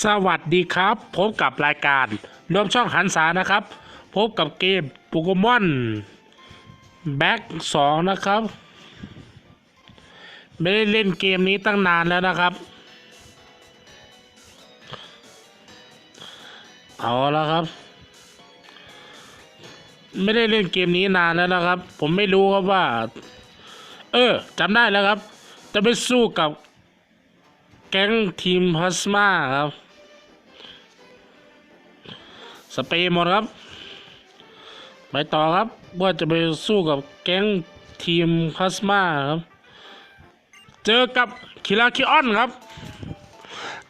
สวัสดีครับพบกับรายการรวมช่องหันษานะครับ พบกับเกมโปเกมอนแบ็กสองนะครับ ไม่ได้เล่นเกมนี้ตั้งนานแล้วนะครับ เอาแล้วครับ ไม่ได้เล่นเกมนี้นานแล้วนะครับ ผมไม่รู้ครับว่า เออจำได้แล้วครับ จะไปสู้กับแก๊งทีมพลาสมาครับ สเปรย์หมดครับ ไปต่อครับ ว่าจะไปสู้กับแก๊งทีมพลาสมาครับ เจอกับคิราคิออนครับ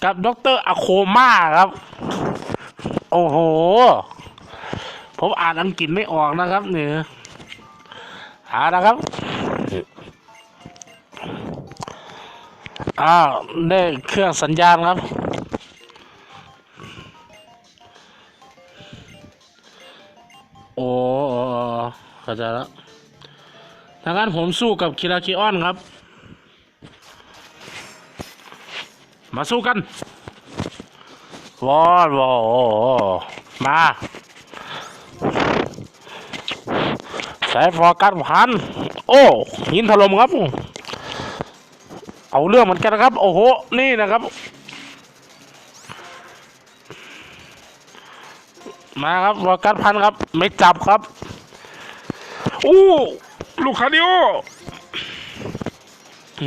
กับด็อกเตอร์อะโคมาครับ โอ้โห ผมอ่านอังกฤษไม่ออกนะครับเนี่ยหานะครับอ้าวได้เครื่องสัญญาณครับ เข้าใจแล้วทางนั้นผมสู้กับคิราคิออนครับ มาสู้กันวอดวอมาใช้ฟอกัสพันโอ้ หินถล่มครับ เอาเรื่องเหมือนกันนะครับ โอ้โห นี่นะครับ มาครับวอกัสพันครับ ไม่จับครับ อู้ลูกคาดิโอ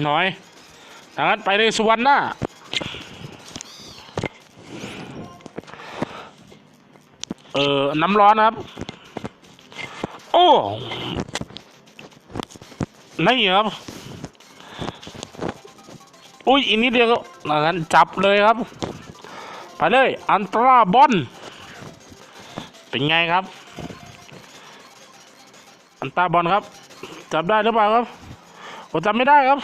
หน่อยดังนั้นไปเลยสุวรรณน้าเออน้ำร้อนนะครับ โอ้นี่ครับอุ้ยอีกนิดเดียวก็งั้นจับเลยครับ ไปเลย อันตราบอลเป็นไงครับ อันตาบอลครับ จับได้หรือเปล่าครับผมจับไม่ได้ครับ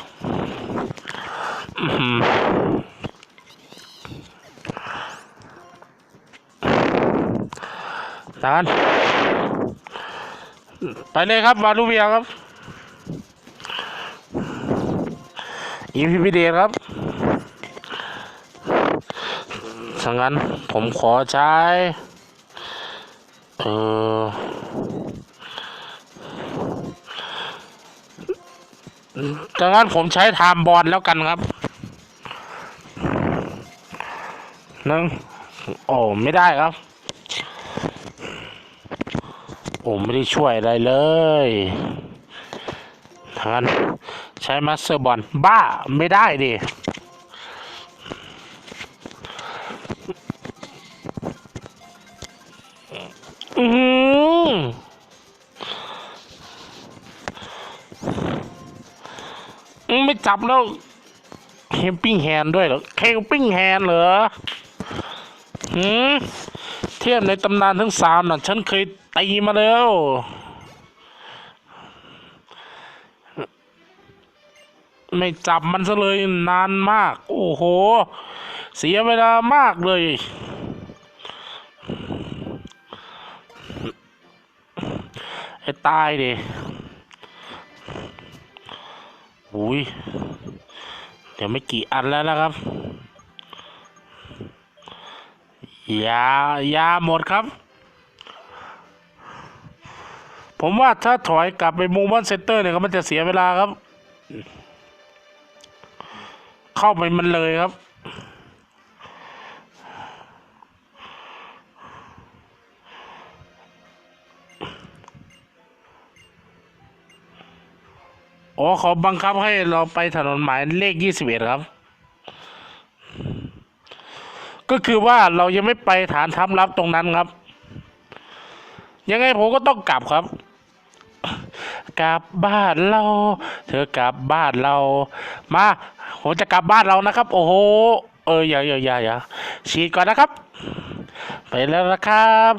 นานไปเลยครับวาลูเวียครับอีพีพีเดครับถ้างั้นผมขอใช้ เออ ดังนั้นผมใช้ไทม์บอลแล้วกันครับหนึ่งโอ้ไม่ได้ครับ ผมไม่ได้ช่วยอะไรเลยถ้างั้นใช้มาสเตอร์บอลบ้าไม่ได้ดิ ไม่จับแล้วเฮมปิ้งแฮนด้วยเหรอเคลปิ้งแฮนเหรอหืมเทียบในตำนานทั้งสามน่ะฉันเคยตีมาแล้วไม่จับมันซะเลยนานมาก โอ้โห เสียเวลามากเลย ไอ้ตายดิ อุ้ยเดี๋ยวไม่กี่อันแล้วนะครับ ยายาหมดครับ ผมว่าถ้าถอยกลับไปมูมอนเซนเตอร์เนี่ยก็มันจะเสียเวลาครับ เข้าไปมันเลยครับ อ๋อเขาบังคับให้เราไปถนนหมายเลขยี่สิบเอ็ดครับ ก็คือว่าเรายังไม่ไปฐานทัพลับตรงนั้นครับ ยังไงผมก็ต้องกลับครับ กลับบ้านเรา เธอกลับบ้านเรา มาผมจะกลับบ้านเรานะครับ โอ้โห เอออย่าอย่าอย่าอย่าฉีดก่อนนะครับ ไปแล้วนะครับ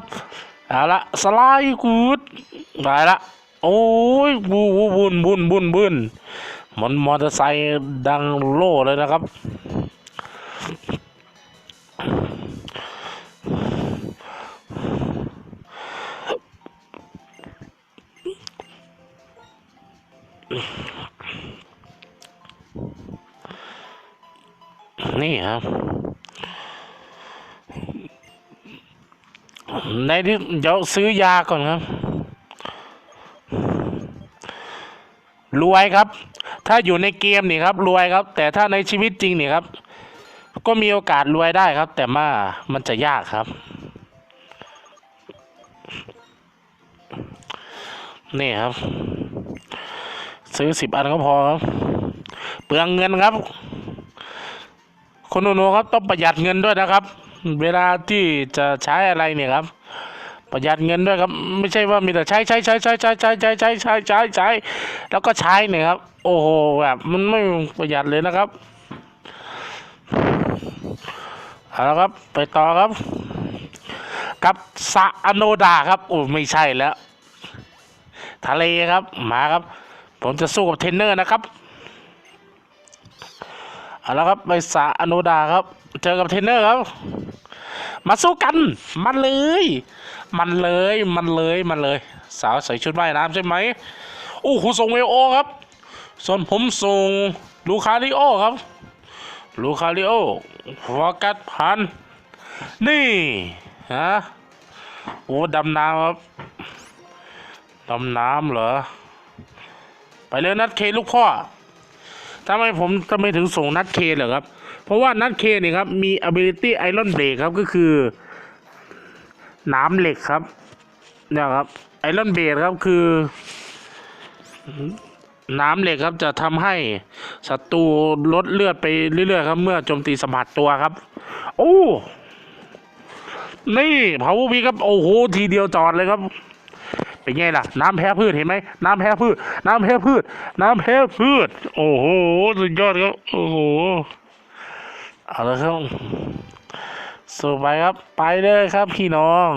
เอาละสไลด์กูดไปละ โอ้ยบูบูบุนบุนบุนบุนมันมอเตอร์ไซค์ดังโล่เลยนะครับ นี่ครับในที่เดี๋ยวซื้อยาก่อนครับ รวยครับ ถ้าอยู่ในเกมนี่ครับรวยครับ แต่ถ้าในชีวิตจริงนี่ครับ ก็มีโอกาสรวยได้ครับ แต่ว่ามันจะยากครับ นี่ครับ ซื้อสิบอันก็พอครับ เปลืองเงินครับ คนหนูๆครับต้องประหยัดเงินด้วยนะครับ เวลาที่จะใช้อะไรเนี่ยครับ ประหยัดเงินด้วยครับ ไม่ใช่ว่ามีแต่ใช้ใช้ใช้ใช้ใช้ใช้ใช้ใช้ใช้ใช้ใช้แล้วก็ใช้เนี่ยครับ โอ้โหแบบมันไม่ประหยัดเลยนะครับเอาละครับ ไปต่อครับ กับสระอโนดาครับโอ้ไม่ใช่แล้ว ทะเลครับมาครับ ผมจะสู้กับเทรนเนอร์นะครับเอาละครับไปสระอโนดาครับ เจอกับเทรนเนอร์ครับ มาสู้กันมันเลย มันเลยมันเลยมันเลย สาวใส่ชุดว่ายน้ำใช่ไหมโอ้โหส่งเวโอครับ ส่วนผมส่งลูคาริโอครับ ลูคาริโอฟอกัสพัน นี่ฮะโอ้ดำน้ำครับ ดำน้ำเหรอ ไปเลยนัดเคลูกพ่อทำไมผมทำไมถึงส่งนัดเคเหรอครับ เพราะว่านัดเคเนี่ยครับ มี ability iron break ครับก็คือ น้ำเหล็กครับเนี่ยครับไอรอนเบดครับคือน้ำเหล็กครับจะทำให้ศัตรูลดเลือดไปเรื่อยๆครับ เมื่อโจมตีสัมผัสตัวครับ โอ้นี่เผาวีครับ โอ้โหทีเดียวจอดเลยครับเป็นไงล่ะ น้ำแพ้พืชเห็นไหมน้ำแพ้พืช น้ำแพ้พืช น้ำแพ้พืช โอ้โหสุดยอดครับโอ้โหเอาละครับ สู้ไปครับไปเลยครับพี่น้อง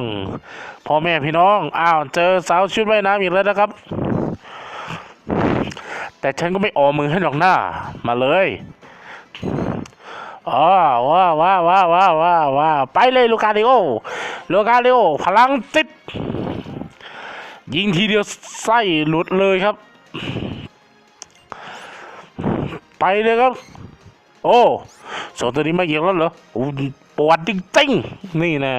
พ่อแม่พี่น้องอ้าวเจอสาวชุดว่ายน้ำอีกแล้วนะครับ แต่ฉันก็ไม่ออมือให้หรอกหน้า มาเลยอ๋อว้าว้าว้าว้าว้าว้าไปเลยลูกาเดโอลูกาเดโอพลังติด ยิงทีเดียวไส้หลุดเลยครับ ไปเลยครับ โอ้สองตัวนี้มาเยอะแล้วเหรอ ปวดจริงๆนี่นะ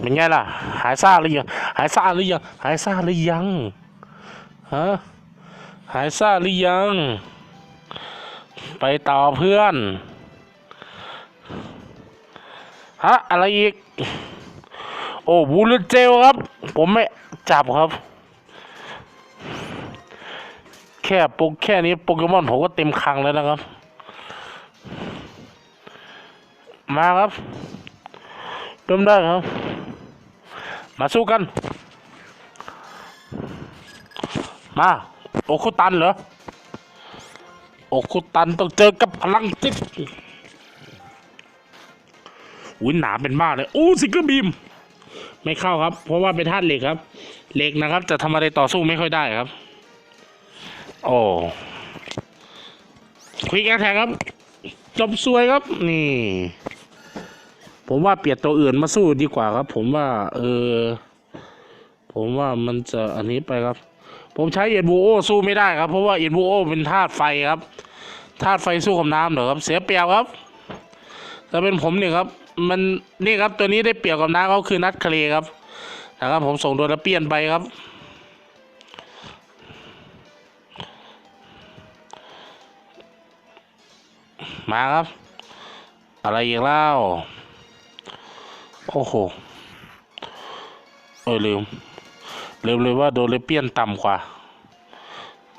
เป็นไงล่ะ หายซ่าหรือยัง หายซ่าหรือยัง หายซ่าหรือยัง ฮะ หายซ่าหรือยัง ไปต่อเพื่อน ฮะ อะไรอีก โอ้บูลเจลครับ ผมไม่จับครับ แค่โปกแค่นี้โปเกมอนผมก็เต็มคังแล้วนะครับ มาครับเริ่มได้ครับ มาสู้กัน มาโอคุตันเหรอโอคุตันต้องเจอกับพลังจิตอุ้ยหนาเป็นมากเลยโอ้สิงเกอร์บีม ไม่เข้าครับ เพราะว่าเป็นธาตุเหล็กครับ เหล็กนะครับ จะทำอะไรต่อสู้ไม่ค่อยได้ครับ โอ้ควิกแอทแทกครับ จบสวยครับ นี่ ผมว่าเปลี่ยนตัวอื่นมาสู้ดีกว่าครับ ผมว่าเออผมว่ามันจะอันนี้ไปครับ ผมใช้เอ็นบูโอสู้ไม่ได้ครับ เพราะว่าเอ็นบูโอเป็นธาตุไฟครับธาตุไฟสู้กับน้ำเหรอครับ เสียเปรียบครับถ้าเป็นผมเนี่ยครับ มันนี่ครับตัวนี้ได้เปรียบกับน้ำเขาคือนัดเคลครับนะครับ ผมส่งโดนแล้วเปลี่ยนไปครับมาครับ อะไรอีกแล้ว โอ้โห เออลืมลืมเลยว่าโดเลเปียนต่ำกว่า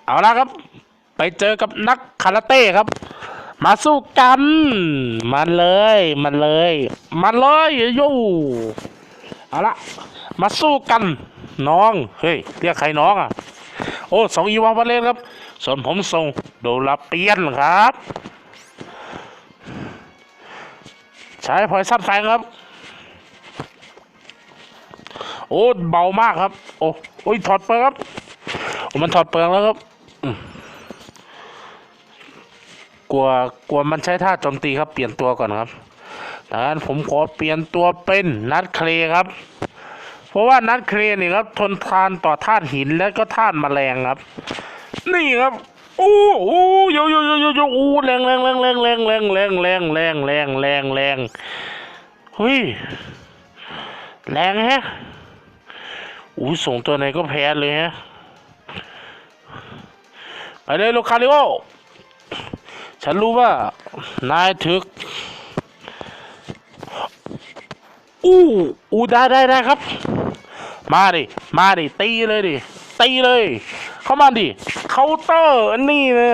เอาละครับ ไปเจอกับนักคาราเต้ครับ มาสู้กัน มันเลย มันเลย มันเลยโย่เอาละมาสู้กัน น้อง เฮ้ย เรียกใครน้องอะ โอ้สองอีวาบาเล่นครับ ส่วนผมส่งโดลาเปียนครับ ใช้พอยซัดแฟงครับ โอ้เบามากครับ โอ้โอ้ยถอดเปลือกครับมันถอดเปลือกแล้วครับกลัวกลัวมันใช้ท่าโจมตีครับเปลี่ยนตัวก่อนครับดังนั้นผมขอเปลี่ยนตัวเป็นนัดเคลครับ เพราะว่านัดเคลนี่ครับ ทนทานต่อธาตุหินและก็ธาตุแมลงครับ นี่ครับโอ้โอ้โยโยโยโยโยโอ้แรงแรงแรงแรงแรงแรงแรงแรงแรงแรงแรงแรงเฮ้ยแรงแฮะ อู้ส่งตัวไหนก็แพ้เลยฮะ ไปเลยลูกคาริโอ ฉันรู้ว่า นายถึก อู้อู้ได้ได้ได้ครับ มาดิ มาดิ ตีเลยดิ ตีเลย เข้ามาดิ เคาน์เตอร์ นี่นะ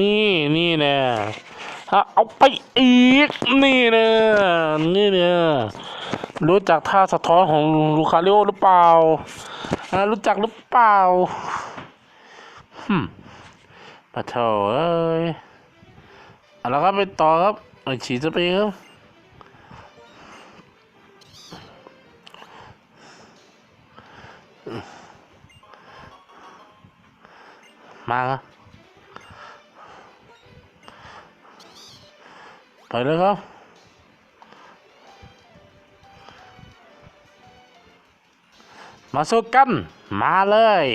นี่นี่นะฮะเอาไปอีก นี่นะนี่นะ รู้จักท่าสะท้อนของลูคาริโอหรือเปล่ารู้จักหรือเปล่าฮึมปะเถอเอ้ยเอาละครับไปต่อครับเอ้ยฉีดจะไปครับมาครับไปเลยครับ มาสู้กัน มาเลย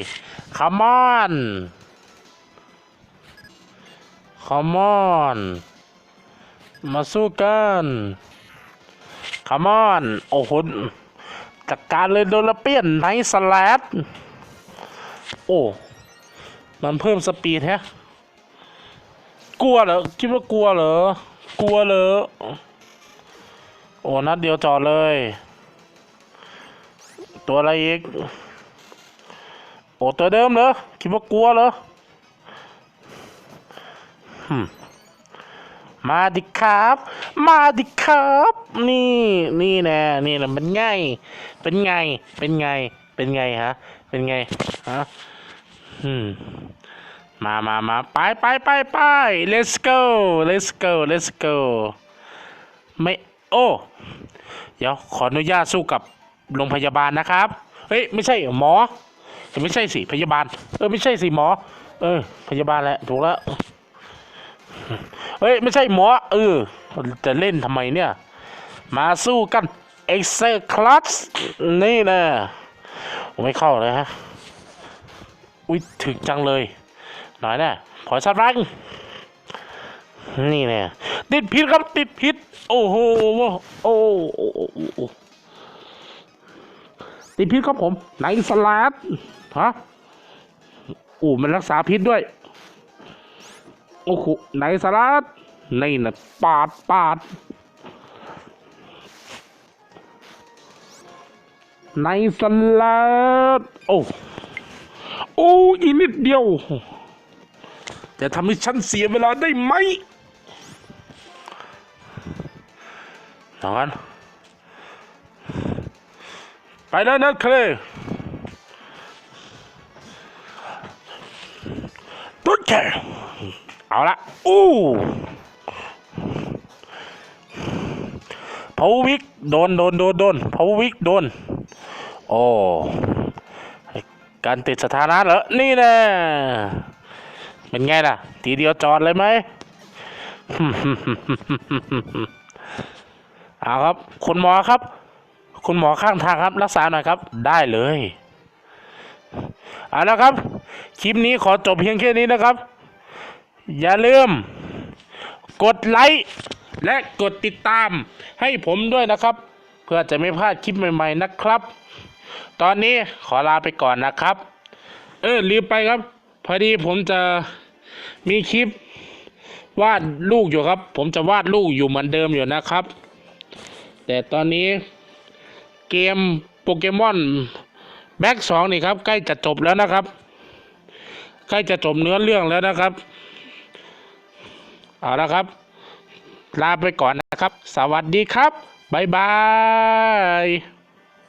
ขมอนขมอนมาสู้กันขมอนโอ้โหจัดการเลยโดนละเปียนไนท์สลัดโอ้ มันเพิ่มสปีดแฮะ กลัวเหรอ คิดว่ากลัวเหรอ กลัวเหรอ โอ้ นัดเดียวจอดเลย ตัวอะไรอีก โอ้ตัวเดิมเหรอ คิดว่ากลัวเหรอมาดิครับ มาดิครับ นี่ นี่แน่นี่แหละมันไง เป็นไง เป็นไง เป็นไงฮะ เป็นไงฮะอืมมามามาไปไปไปไป let's go let's go let's go ไม่ โอ้ เดี๋ยว ขออนุญาตสู้กับ โรงพยาบาลนะครับ เฮ้ย ไม่ใช่หมอ ไม่ใช่สิพยาบาล เออ ไม่ใช่สิหมอ เออ พยาบาลแหละ ถูกแล้ว เฮ้ย ไม่ใช่หมอ เออ จะเล่นทำไมเนี่ย มาสู้กัน e x e c l u s นี่นะผมไม่เข้าเลยฮะ อุ้ยถึกจังเลย หน่อยน่ขอชัดรัง นี่เนี่ยติดพิษครับติดพิษ โอ้โห โอ้โอ้โอ้โอ้โอ้ ติดพิษครับผมไนสลัดฮะโอ้มันรักษาพิษด้วย โอ้โหไนสลัดนี่นะปาดปาดในสลัดโอ้โอ้อีกนิดเดียว จะทำให้ฉันเสียเวลาได้ไหมนอน ไปแล้วนะเคลตุ๊ดแกเอาละอู้พาววิกโดนโดนโดนโดนพาววิกโดน โอ้ การติดสถานะเหรอ นี่แน่เป็นไงล่ะ ทีเดียวจอดเลยไหม เอาครับ คุณหมอครับ คุณหมอข้างทางครับ รักษาหน่อยครับ ได้เลยเอาละครับ คลิปนี้ขอจบเพียงแค่นี้นะครับ อย่าลืม กดไลค์และกดติดตามให้ผมด้วยนะครับ เพื่อจะไม่พลาดคลิปใหม่ ๆนะครับ ตอนนี้ขอลาไปก่อนนะครับ เออลืมไปครับ พอดีผมจะมีคลิปวาดลูกอยู่ครับ ผมจะวาดลูกอยู่เหมือนเดิมอยู่นะครับ แต่ตอนนี้ เกมโปเกมอนแบ็กสองนี่ครับ ใกล้จะจบแล้วนะครับ ใกล้จะจบเนื้อเรื่องแล้วนะครับ เอาละครับ ลาไปก่อนนะครับ สวัสดีครับ บ๊ายบาย